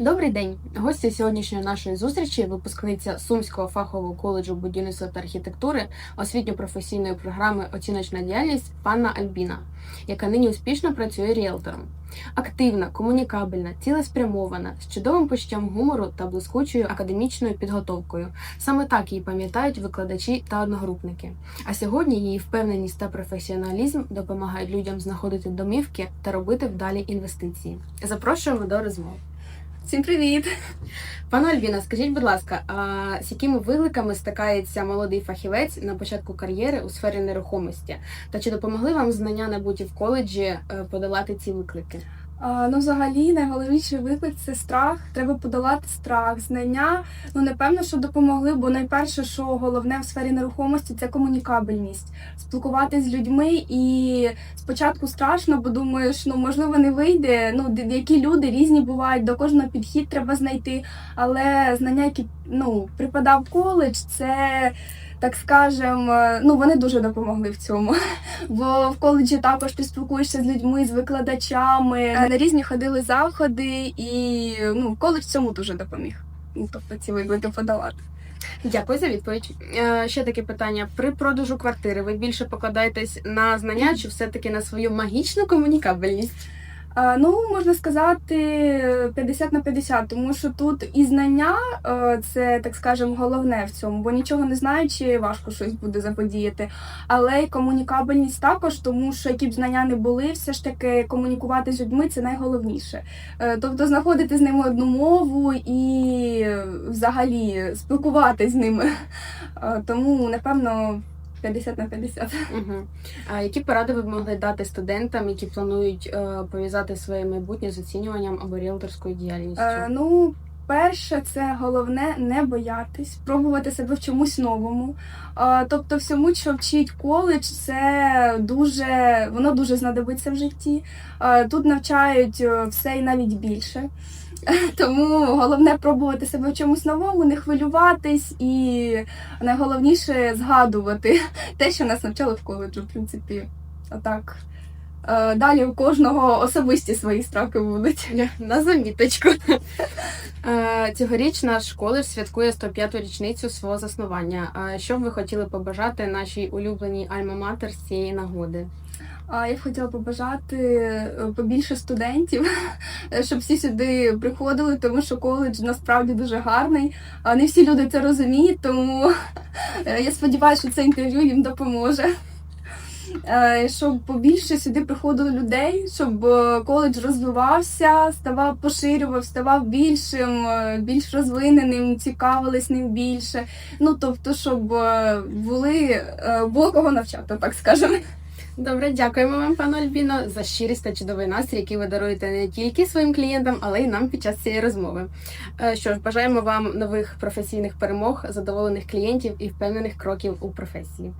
Добрий день! Гостя сьогоднішньої нашої зустрічі випускниця Сумського фахового коледжу будівництва та архітектури освітньо-професійної програми Оціночна діяльність панна Альбіна, яка нині успішно працює ріелтором. Активна, комунікабельна, цілеспрямована, з чудовим почуттям гумору та блискучою академічною підготовкою. Саме так її пам'ятають викладачі та одногрупники. А сьогодні її впевненість та професіоналізм допомагають людям знаходити домівки та робити вдалі інвестиції. Запрошуємо до розмови. Всім привіт! Пане Альбіна, скажіть, будь ласка, а з якими викликами стикається молодий фахівець на початку кар'єри у сфері нерухомості? Та чи допомогли вам знання набуті в коледжі е, подолати ці виклики? Ну, взагалі, найголовніший виклик це страх. Треба подолати страх. Знання, ну напевно, що допомогли, бо найперше, що головне в сфері нерухомості, це комунікабельність. Спілкуватися з людьми і спочатку страшно, бо думаєш, ну можливо, не вийде. Ну, які люди різні бувають, до кожного підхід треба знайти. Але знання, які ну, припадав коледж, це. Так скажем, е, ну вони дуже допомогли в цьому. Бо в коледжі також ти спілкуєшся з людьми, з викладачами. Е, На різні ходили заходи, і ну, коледж цьому дуже допоміг. Ну, тобто ці виклики подолати. Дякую за відповідь. Е, Ще таке питання: при продажу квартири ви більше покладаєтесь на знання чи все-таки на свою магічну комунікабельність? А, ну, можна сказати, 50 на 50, тому що тут і знання е, це, так скажемо, головне в цьому, бо нічого не знаючи, важко щось буде заподіяти. Але й комунікабельність також, тому що які б знання не були, все ж таки комунікувати з людьми це найголовніше. Е, Тобто знаходити з ними одну мову і е, взагалі спілкуватися з ними. Е, Тому, напевно, 50 на 50. Угу. А які поради ви б могли дати студентам, які планують е, пов'язати своє майбутнє з оцінюванням або ріелторською діяльністю? Е, ну, перше, це головне не боятись, пробувати себе в чомусь новому. Тобто, всьому, що вчить коледж, це дуже воно дуже знадобиться в житті. Тут навчають е, все і навіть більше. Тому головне пробувати себе в чомусь новому, не хвилюватись і найголовніше згадувати те, що нас навчали в коледжу, в принципі. Отак. Е, Далі у кожного особисті свої страхи будуть. На заміточку. Е, Цьогоріч наш коледж святкує 105-ту річницю свого заснування. Що б ви хотіли побажати нашій улюбленій Альма-Матер з цієї нагоди? Я б хотіла побажати е, побільше студентів, щоб всі сюди приходили, тому що коледж насправді дуже гарний. Не всі люди це розуміють, тому я сподіваюся, що це інтерв'ю їм допоможе. Е, Щоб побільше сюди приходило людей, щоб е, коледж розвивався, ставав поширював, ставав більшим, е, більш розвиненим, цікавились ним більше. Ну тобто, щоб були було кого навчати, так скажемо. Добре, дякуємо вам, пане Альбіно, за щирість та чудовий настрій, який ви даруєте не тільки своїм клієнтам, але й нам під час цієї розмови. Що ж, бажаємо вам нових професійних перемог, задоволених клієнтів і впевнених кроків у професії.